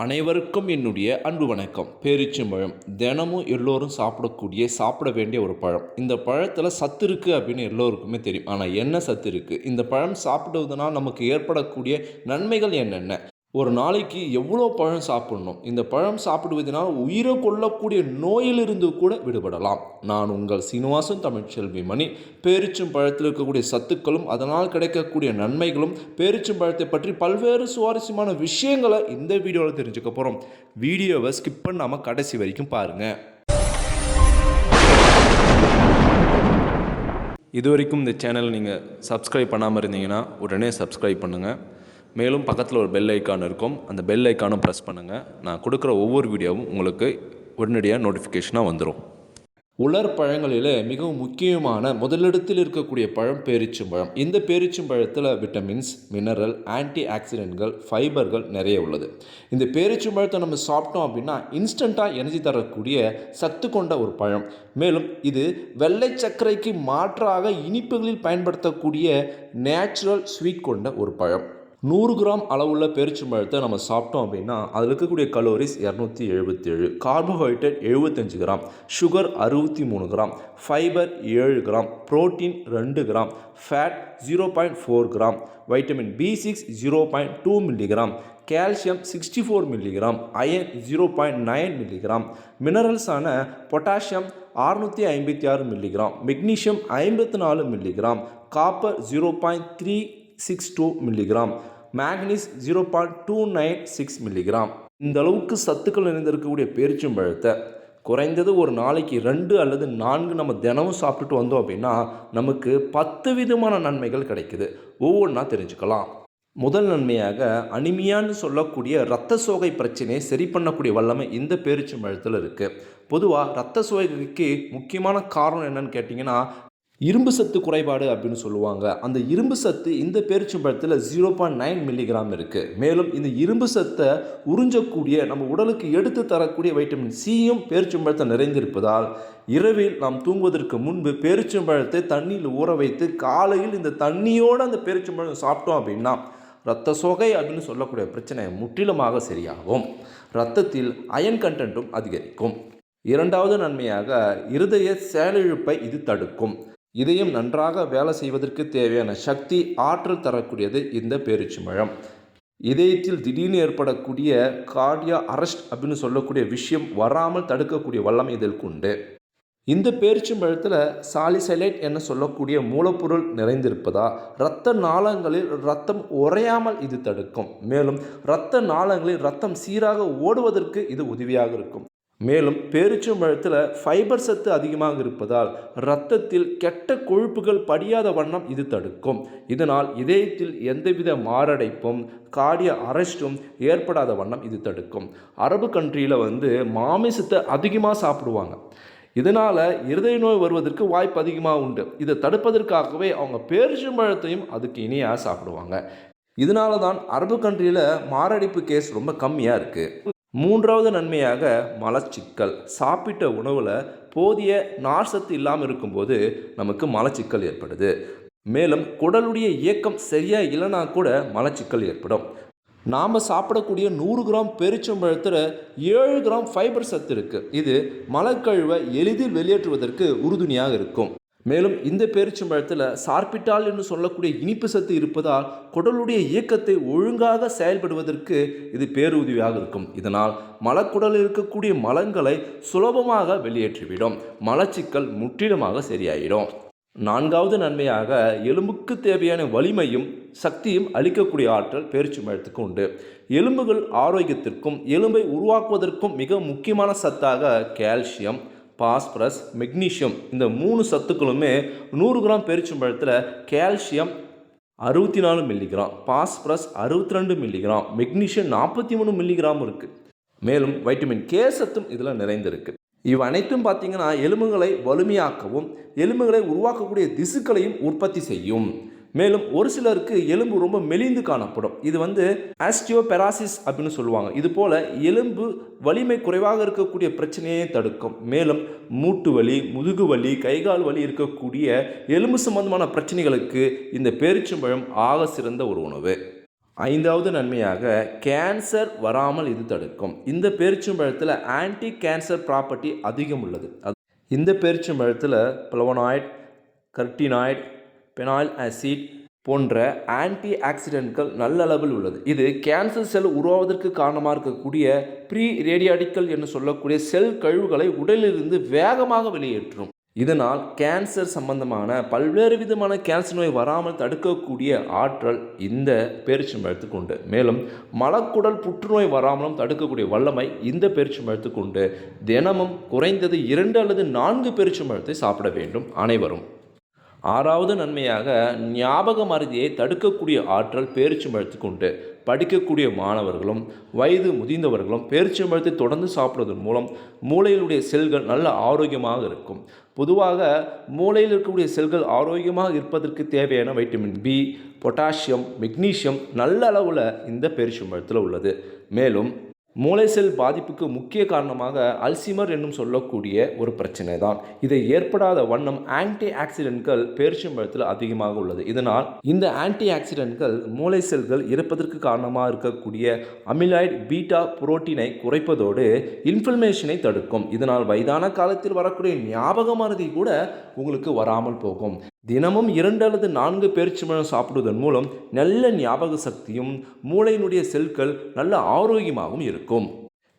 அனைவருக்கும் என்னுடைய அன்பு வணக்கம். பேரிச்சம்பழம் தினமும் எல்லோரும் சாப்பிடக்கூடிய சாப்பிட வேண்டிய ஒரு பழம். இந்த பழத்தில் சத்து இருக்குது அப்படின்னு எல்லோருக்குமே தெரியும். ஆனால் என்ன சத்து இருக்குது இந்த பழம் சாப்பிடுவதனால் நமக்கு ஏற்படக்கூடிய நன்மைகள் என்னென்ன? ஒரு நாளைக்கு எவ்வளோ பழம் சாப்பிடணும்? இந்த பழம் சாப்பிடுவதனால் உயிரை கொள்ளக்கூடிய நோயிலிருந்து கூட விடுபடலாம். நான் உங்கள் சீனிவாசன் தமிழ்ச்செல்வி மணி. பேரிச்சும் பழத்தில் இருக்கக்கூடிய சத்துக்களும் அதனால் கிடைக்கக்கூடிய நன்மைகளும் பேரிச்சும் பழத்தை பற்றி பல்வேறு சுவாரஸ்யமான விஷயங்களை இந்த வீடியோவில் தெரிஞ்சுக்க போகிறோம் வீடியோவை ஸ்கிப் பண்ணாமல் கடைசி வரைக்கும் பாருங்கள் இது வரைக்கும் இந்த சேனல் நீங்கள் சப்ஸ்கிரைப் பண்ணாமல் இருந்தீங்கன்னா உடனே சப்ஸ்கிரைப் பண்ணுங்கள் மேலும் பக்கத்தில் ஒரு பெல் ஐக்கான் இருக்கும். அந்த பெல் ஐக்கானும் ப்ரெஸ் பண்ணுங்கள் நான் கொடுக்குற ஒவ்வொரு வீடியோவும் உங்களுக்கு உடனடியாக நோட்டிஃபிகேஷனாக வந்துடும் உலர் பழங்களிலே மிகவும் முக்கியமான முதலிடத்தில் இருக்கக்கூடிய பழம் பேரிச்சம்பழம் இந்த பேரிச்சம்பழத்தில் விட்டமின்ஸ் மினரல் ஆன்டி ஆக்சிடென்ட்கள் ஃபைபர்கள் நிறைய உள்ளது. இந்த பேரிச்சம்பழத்தை நம்ம சாப்பிட்டோம் அப்படின்னா இன்ஸ்டண்ட்டாக எனர்ஜி தரக்கூடிய சத்து கொண்ட ஒரு பழம். மேலும் இது வெள்ளை சர்க்கரைக்கு மாற்றாக இனிப்புகளில் பயன்படுத்தக்கூடிய நேச்சுரல் ஸ்வீட் கொண்ட ஒரு பழம். நூறு கிராம் அளவுள்ள பேரிச்சம்பழத்தை நம்ம சாப்பிட்டோம் அப்படின்னா அதில் இருக்கக்கூடிய கலோரிஸ் இரநூத்தி எழுபத்தேழு கார்போஹைட்ரேட் எழுபத்தஞ்சு கிராம் சுகர் அறுபத்தி மூணு கிராம் ஃபைபர் ஏழு கிராம் புரோட்டீன் ரெண்டு gram fat zero point four gram vitamin B six zero point two milligram calcium sixty four milligram iron zero point nine milligram மினரல்ஸான potassium அறுநூற்றி ஐம்பத்தி ஆறு மில்லிகிராம் மெக்னீஷியம் ஐம்பத்தி நாலு milligram copper zero point three six two milligram manganese zero point two nine six milligram இந்த அளவுக்கு சத்துக்கள் நிறைந்திருக்கக்கூடிய பேரிச்சம்பழத்தை குறைந்தது ஒரு நாளைக்கு ரெண்டு அல்லது நான்கு நம்ம தினமும் சாப்பிட்டுட்டு வந்தோம் அப்படின்னா நமக்கு பத்து விதமான நன்மைகள் கிடைக்குது. ஒவ்வொன்றா தெரிஞ்சுக்கலாம். முதல் நன்மையாக அனிமியான்னு சொல்லக்கூடிய இரத்த சோகை பிரச்சனையை சரி பண்ணக்கூடிய வல்லமை இந்த பேரிச்சம்பழத்தில் இருக்குது பொதுவாக இரத்த சோகைக்கு முக்கியமான காரணம் என்னன்னு கேட்டிங்கன்னா இரும்பு சத்து குறைபாடு அப்படின்னு சொல்லுவாங்க. அந்த இரும்பு சத்து இந்த பேரிச்சம்பழத்தில் ஜீரோ பாயிண்ட் நைன் மில்லிகிராம் இருக்குது மேலும் இந்த இரும்பு சத்தை உறிஞ்சக்கூடிய நம்ம உடலுக்கு எடுத்து தரக்கூடிய வைட்டமின் சியும் பேரிச்சம்பழத்தை நிறைந்திருப்பதால் இரவில் நாம் தூங்குவதற்கு முன்பு பேரிச்சம்பழத்தை தண்ணியில் ஊற வைத்து காலையில் இந்த தண்ணியோடு அந்த பேரிச்சம்பழம் சாப்பிட்டோம் அப்படின்னா இரத்த சோகை அப்படின்னு சொல்லக்கூடிய பிரச்சனை முற்றிலுமாக சரியாகும். இரத்தத்தில் அயன் கண்டென்ட்டும் அதிகரிக்கும். இரண்டாவது நன்மையாக இருதய செயலிழப்பை இது தடுக்கும். இதயம் நன்றாக வேலை செய்வதற்கு தேவையான சக்தி ஆற்றல் தரக்கூடியது இந்த பேரிச்சம்பழம் இதயத்தில் திடீர்னு ஏற்படக்கூடிய கார்டியா அரஸ்ட் அப்படின்னு சொல்லக்கூடிய விஷயம் வராமல் தடுக்கக்கூடிய வல்லமை இதற்கு உண்டு. இந்த பேரிச்சம்பழத்தில் சாலிசைலைட் என சொல்லக்கூடிய மூலப்பொருள் நிறைந்திருப்பதா? இரத்த நாளங்களில் ரத்தம் உறையாமல் இது தடுக்கும். மேலும் இரத்த நாளங்களில் ரத்தம் சீராக ஓடுவதற்கு இது உதவியாக இருக்கும். மேலும் பேரிச்சம்பழத்தில் ஃபைபர் சத்து அதிகமாக இருப்பதால் இரத்தத்தில் கெட்ட கொழுப்புகள் படியாத வண்ணம் இது தடுக்கும். இதனால் இதயத்தில் எந்தவித மாரடைப்பும் கார்டிய அரெஸ்ட்டும் ஏற்படாத வண்ணம் இது தடுக்கும். அரபு கண்ட்ரியில் வந்து மாமிசத்தை அதிகமாக சாப்பிடுவாங்க. இதனால் இருதய நோய் வருவதற்கு வாய்ப்பு அதிகமாக உண்டு. இதை தடுப்பதற்காகவே அவங்க பேரிச்சம்பழத்தையும் அதுக்கு இனியாக சாப்பிடுவாங்க. இதனால தான் அரபு கண்ட்ரியில் மாரடைப்பு கேஸ் ரொம்ப கம்மியாக இருக்குது மூன்றாவது நன்மையாக மலச்சிக்கல். சாப்பிட்ட உணவில் போதிய நார்சத்து இல்லாமல் இருக்கும்போது நமக்கு மலச்சிக்கல் ஏற்படுது. மேலும் குடலுடைய இயக்கம் சரியாக இல்லைனா கூட மலச்சிக்கல் ஏற்படும். நாம் சாப்பிடக்கூடிய நூறு கிராம் பெருச்சம்பழத்தில் ஏழு கிராம் ஃபைபர் சத்து இருக்குது இது மலக்கழிவை எளிதில் வெளியேற்றுவதற்கு உறுதுணையாக இருக்கும். மேலும் இந்த பேரிச்சம்பழத்தில் சார்பிட்டால் என்று சொல்லக்கூடிய இனிப்பு சத்து இருப்பதால் குடலுடைய இயக்கத்தை ஒழுங்காக செயல்படுவதற்கு இது பேருதவியாக இருக்கும். இதனால் மலக்குடலில் இருக்கக்கூடிய மலங்களை சுலபமாக வெளியேற்றிவிடும். மலச்சிக்கல் முற்றிலுமாக சரியாயிடும். நான்காவது நன்மையாக எலும்புக்கு தேவையான வலிமையும் சக்தியும் அளிக்கக்கூடிய ஆற்றல் பேரிச்சம்பழத்துக்கு உண்டு. எலும்புகள் ஆரோக்கியத்திற்கும் எலும்பை உருவாக்குவதற்கும் மிக முக்கியமான சத்தாக கால்சியம் பாஸ்பரஸ் மெக்னீஷியம் இந்த மூணு சத்துக்களுமே நூறு கிராம் பேரிச்சம்பழத்தில் கால்சியம் அறுபத்தி நாலு மில்லிகிராம் பாஸ்பரஸ் அறுபத்தி ரெண்டு மில்லிகிராம் மெக்னீஷியம் நாற்பத்தி மூணு மில்லிகிராம் இருக்குது மேலும் வைட்டமின் கே சத்தும் இதில் நிறைந்திருக்கு. இவை அனைத்தும் பார்த்தீங்கன்னா எலும்புகளை வலிமையாக்கவும் எலும்புகளை உருவாக்கக்கூடிய திசுக்களையும் உற்பத்தி செய்யும். மேலும் ஒரு சிலருக்கு எலும்பு ரொம்ப மெலிந்து காணப்படும். இது வந்து ஆஸ்டியோபெராசிஸ் அப்படின்னு சொல்லுவாங்க. இது போல் எலும்பு வலிமை குறைவாக இருக்கக்கூடிய பிரச்சனையை தடுக்கும். மேலும் மூட்டு வலி முதுகு வலி கைகால் வலி இருக்கக்கூடிய எலும்பு சம்பந்தமான பிரச்சனைகளுக்கு இந்த பேரிச்சம்பழம் ஆக சிறந்த ஒரு உணவு. ஐந்தாவது நன்மையாக கேன்சர் வராமல் இது தடுக்கும். இந்த பேரிச்சம்பழத்தில் ஆன்டி கேன்சர் ப்ராப்பர்ட்டி அதிகம் உள்ளது. அது இந்த பேரிச்சம்பழத்தில் பிளவனாய்ட் கர்டினாய்ட் பெனால் ஆசிட் போன்ற ஆன்டி ஆக்சிடென்ட்கள் நல்ல அளவில் உள்ளது. இது கேன்சர் செல் உருவாவதற்கு காரணமாக இருக்கக்கூடிய ப்ரீ ரேடியாடிக்கல் என்று சொல்லக்கூடிய செல் கழிவுகளை உடலிலிருந்து வேகமாக வெளியேற்றும். இதனால் கேன்சர் சம்பந்தமான பல்வேறு விதமான கேன்சர் நோய் வராமல் தடுக்கக்கூடிய ஆற்றல் இந்த பேரிச்சம்பழத்துக்கு உண்டு மேலும் மலக்குடல் புற்றுநோய் வராமலும் தடுக்கக்கூடிய வல்லமை இந்த பேரிச்சம்பழத்துக்கு உண்டு தினமும் குறைந்தது இரண்டு அல்லது நான்கு பேரிச்சம்பழத்தை சாப்பிட வேண்டும் அனைவரும். ஆறாவது நன்மையாக ஞாபக மறதியை தடுக்கக்கூடிய ஆற்றல் பேரிச்சம்பழத்துக்கு உண்டு படிக்கக்கூடிய மாணவர்களும் வயது முதிர்ந்தவர்களும் பேரிச்சம்பழத்தை தொடர்ந்து சாப்பிடுவதன் மூலம் மூளையிலுடைய செல்கள் நல்ல ஆரோக்கியமாக இருக்கும். பொதுவாக மூளையில் இருக்கக்கூடிய செல்கள் ஆரோக்கியமாக இருப்பதற்கு தேவையான வைட்டமின் பி பொட்டாசியம் மெக்னீசியம் நல்ல அளவில் இந்த பேரிச்சம்பழத்தில் உள்ளது. மேலும் மூளை செல் பாதிப்புக்கு முக்கிய காரணமாக அல்சிமர் என்னும் சொல்லக்கூடிய ஒரு பிரச்சனை தான் இதை ஏற்படாத வண்ணம் ஆன்டி ஆக்சிடென்ட்கள் பேரிச்சம்பழத்தில் அதிகமாக உள்ளது. இதனால் இந்த ஆன்டி ஆக்சிடென்ட்கள் மூளை செல்கள் இறப்பதற்கு காரணமாக இருக்கக்கூடிய அமிலாய்டு பீட்டா புரோட்டீனை குறைப்பதோடு இன்ஃப்ளமேஷனை தடுக்கும். இதனால் வயதான காலத்தில் வரக்கூடிய ஞாபக மறதி கூட உங்களுக்கு வராமல் போகும். தினமும் இரண்டு அல்லது நான்கு பேரிச்சம்பழம் சாப்பிடுவதன் மூலம் நல்ல ஞாபக சக்தியும் மூளையினுடைய செல்கள் நல்ல ஆரோக்கியமாகவும் இருக்கும்.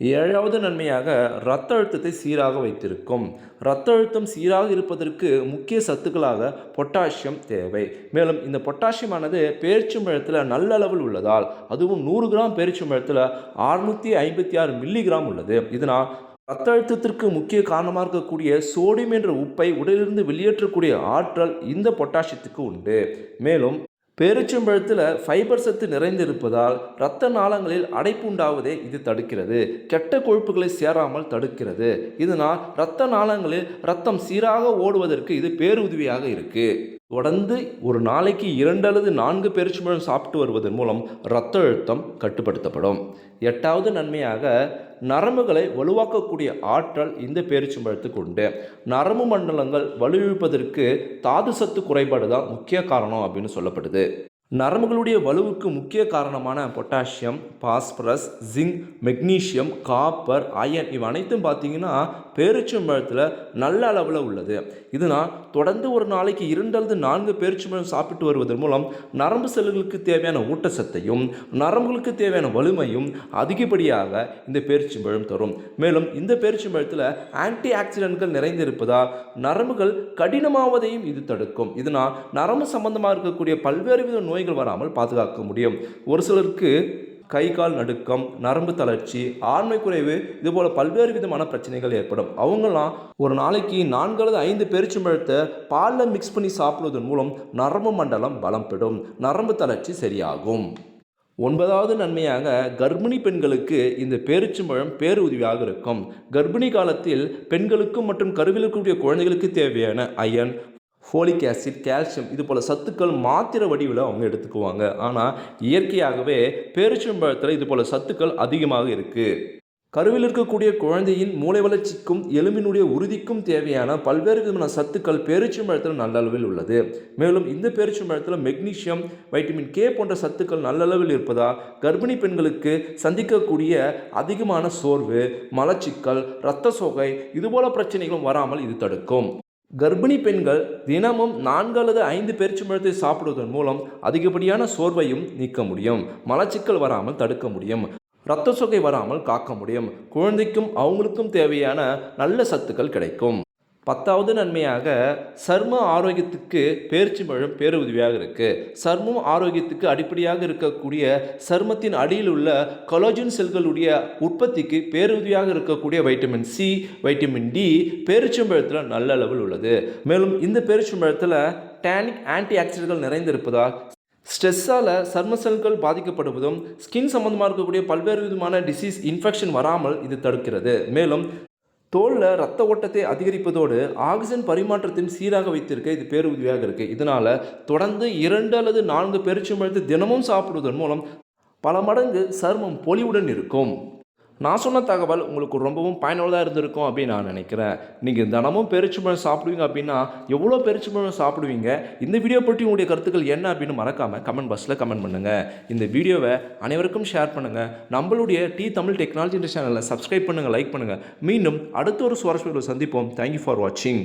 ஏழாவது நன்மையாக இரத்த அழுத்தத்தை சீராக வைத்திருக்கும். இரத்த அழுத்தம் சீராக இருப்பதற்கு முக்கிய சத்துக்களாக பொட்டாசியம் தேவை. மேலும் இந்த பொட்டாசியமானது பேரிச்சம்பழத்தில் நல்ல அளவில் உள்ளதால் அதுவும் நூறு கிராம் பேரிச்சம்பழத்தில் அறுநூற்றி ஐம்பத்தி ஆறு மில்லிகிராம் உள்ளது. இதனால் ரத்த அழுத்தத்திற்கு முக்கிய காரணமாக இருக்கக்கூடிய சோடியம் என்ற உப்பை உடலிலிருந்து வெளியேற்றக்கூடிய ஆற்றல் இந்த பொட்டாசியத்துக்கு உண்டு. மேலும் பேரிச்சம்பழத்தில் ஃபைபர் சத்து நிறைந்திருப்பதால் இரத்த நாளங்களில் அடைப்பு உண்டாவதை இது தடுக்கிறது. கெட்ட கொழுப்புகளை சேராமல் தடுக்கிறது. இதனால் இரத்த நாளங்களில் ரத்தம் சீராக ஓடுவதற்கு இது பேருதவியாக இருக்குது தொடர்ந்து ஒரு நாளைக்கு இரண்டு அல்லது நான்கு பேரிச்சம்பழம் சாப்பிட்டு வருவதன் மூலம் இரத்த அழுத்தம் கட்டுப்படுத்தப்படும். எட்டாவது நன்மையாக நரம்புகளை வலுவாக்கக்கூடிய ஆற்றல் இந்த பேரிச்சம்பழத்துக்கு உண்டு. நரம்பு மண்டலங்கள் வலுவிப்பதற்கு தாது சத்து குறைபாடு தான் முக்கிய காரணம் அப்படின்னு சொல்லப்படுது. நரம்புகளுடைய வலுவுக்கு முக்கிய காரணமான potassium phosphorus zinc magnesium copper iron இவை அனைத்தும் பார்த்தீங்கன்னா பேரிச்சம்பழத்தில் நல்ல அளவில் உள்ளது. இதனால் தொடர்ந்து ஒரு நாளைக்கு இரண்டு அல்லது நான்கு பேரிச்சம்பழம் சாப்பிட்டு வருவதன் மூலம் நரம்பு செல்களுக்கு தேவையான ஊட்டச்சத்தையும் நரம்புகளுக்கு தேவையான வலிமையும் அதிகப்படியாக இந்த பேரிச்சம்பழம் தரும். மேலும் இந்த பேரிச்சம்பழத்தில் ஆன்டி ஆக்சிடென்ட்கள் நிறைந்திருப்பதால் நரம்புகள் கடினமாவதையும் இது தடுக்கும். இதனால் நரம்பு சம்பந்தமாக இருக்கக்கூடிய பல்வேறு வித நோய் நோய்கள் வராமல் பாதுகாக்க முடியும். ஒரு சிலருக்கு கை கால் நடுக்கம் நரம்பு தளர்ச்சி ஆண்மை குறைவு இதுபோல் பல்வேறு விதமான பிரச்சனைகள் ஏற்படும். அவங்களாம் ஒரு நாளைக்கு நான்கு அல்லது ஐந்து பேரிச்சம்பழத்தை பாலில் மிக்ஸ் பண்ணி சாப்பிடுவதன் மூலம் நரம்பு மண்டலம் பலம் பெறும் நரம்பு தளர்ச்சி சரியாகும். ஒன்பதாவது நன்மையாக கர்ப்பிணி பெண்களுக்கு இந்த பேரிச்சம்பழம் பேருதவியாக இருக்கும். கர்ப்பிணி காலத்தில் பெண்களுக்கும் மற்றும் கருவில் இருக்கக்கூடிய குழந்தைகளுக்கு தேவையான அயன் ஃபோலிக் ஆசிட் கால்சியம் இது போல் சத்துக்கள் மாத்திரை வடிவில் அவங்க எடுத்துக்குவாங்க. ஆனால் இயற்கையாகவே பேரிச்சம்பழத்தில் இது போல் சத்துக்கள் அதிகமாக இருக்குது கருவில் இருக்கக்கூடிய குழந்தையின் மூளை வளர்ச்சிக்கும் எலும்பினுடைய உறுதிக்கும் தேவையான பல்வேறு விதமான சத்துக்கள் பேரிச்சம்பழத்தில் நல்ல அளவில் உள்ளது. மேலும் இந்த பேரிச்சம்பழத்தில் மெக்னீஷியம் வைட்டமின் கே போன்ற சத்துக்கள் நல்ல அளவில் இருப்பதால் கர்ப்பிணி பெண்களுக்கு சந்திக்கக்கூடிய அதிகமான சோர்வு மலச்சிக்கல் இரத்த சோகை இதுபோல பிரச்சனைகளும் வராமல் இது தடுக்கும். கர்ப்பிணி பெண்கள் தினமும் நான்கு அல்லது ஐந்து பேரிச்சம்பழத்தை சாப்பிடுவதன் மூலம் அதிகப்படியான சோர்வையும் நீக்க முடியும். மலச்சிக்கல் வராமல் தடுக்க முடியும். இரத்த சொகை வராமல் காக்க முடியும். குழந்தைக்கும் அவங்களுக்கும் தேவையான நல்ல சத்துக்கள் கிடைக்கும். பத்தாவது நன்மையாக சர்ம ஆரோக்கியத்துக்கு பேரிச்சம்பழம் பேருதவியாக இருக்குது சர்மம் ஆரோக்கியத்துக்கு அடிப்படையாக இருக்கக்கூடிய சர்மத்தின் அடியில் உள்ள கொலோஜன் செல்களுடைய உற்பத்திக்கு பேருதவியாக இருக்கக்கூடிய வைட்டமின் சி வைட்டமின் டி பேரிச்சம்பழத்தில் நல்ல அளவில் உள்ளது. மேலும் இந்த பேரிச்சம்பழத்தில் டேனிக் ஆன்டி ஆக்சிடென்ட்கள் நிறைந்திருப்பதால் ஸ்ட்ரெஸ்ஸால் சர்ம செல்கள் பாதிக்கப்படுவதும் ஸ்கின் சம்மந்தமாக இருக்கக்கூடிய பல்வேறு விதமான டிசீஸ் இன்ஃபெக்ஷன் வராமல் இது தடுக்கிறது. மேலும் தோலில் ரத்த ஓட்டத்தை அதிகரிப்பதோடு ஆக்சிஜன் பரிமாற்றத்தையும் சீராக வைத்திருக்க இது பேருதவியாக இருக்குது இதனால் தொடர்ந்து இரண்டு அல்லது நான்கு பெருச்சம்பழத்தை தினமும் சாப்பிடுவதன் மூலம் பல மடங்கு சருமம் பொலிவுடன் இருக்கும். நான் சொன்ன தகவல் உங்களுக்கு ரொம்பவும் பயனுள்ளதாக இருந்திருக்கும் அப்படின்னு நான் நினைக்கிறேன். நீங்கள் தினமும் பெருச்சும்பழம் சாப்பிடுவீங்க அப்படின்னா எவ்வளோ பெருச்சும்பழம் சாப்பிடுவீங்க? இந்த வீடியோ பற்றி உங்களுடைய கருத்துக்கள் என்ன அப்படின்னு மறக்காமல் கமெண்ட் பாக்ஸில் கமெண்ட் பண்ணுங்கள் இந்த வீடியோவை அனைவருக்கும் ஷேர் பண்ணுங்கள் நம்மளுடைய டி தமிழ் டெக்னாலஜி சேனலை சப்ஸ்கிரைப் பண்ணுங்கள் லைக் பண்ணுங்கள் மீண்டும் அடுத்த ஒரு சுவாரஸ்ய சந்திப்போம். தேங்க்யூ ஃபார் வாட்சிங்